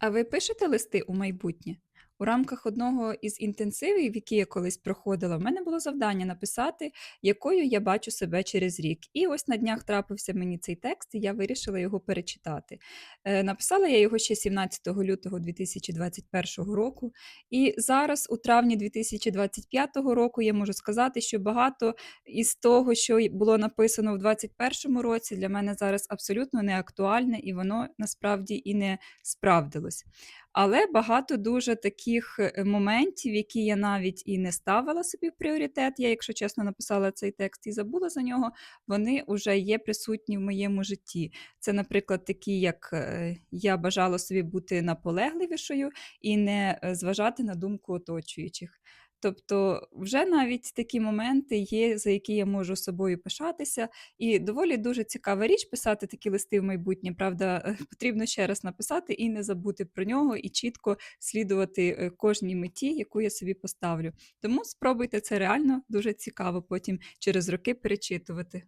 А ви пишете листи у майбутнє? У рамках одного із інтенсивів, які я колись проходила, в мене було завдання написати, якою я бачу себе через рік. І ось на днях трапився мені цей текст, і я вирішила його перечитати. Е, написала я його ще 17 лютого 2021 року. І зараз, у травні 2025 року, я можу сказати, що багато із того, що було написано в 2021 році, для мене зараз абсолютно не актуальне, і воно насправді і не справдилось. Але багато дуже таких е, моментів, які я навіть і не ставила собі в пріоритет. Я, якщо чесно, написала цей текст і забула за нього, вони вже є присутні в моєму житті. Це, наприклад, такі, як е, я бажала собі бути наполегливішою і не е, зважати на думку оточуючих. Тобто, вже навіть такі моменти є, за які я можу собою пишатися. І доволі дуже цікава річ писати такі листи в майбутнє. Правда, потрібно ще раз написати і не забути про нього, і чітко слідувати е, кожній меті, яку я собі поставлю. Тому спробуйте це реально дуже цікаво потім через роки перечитувати.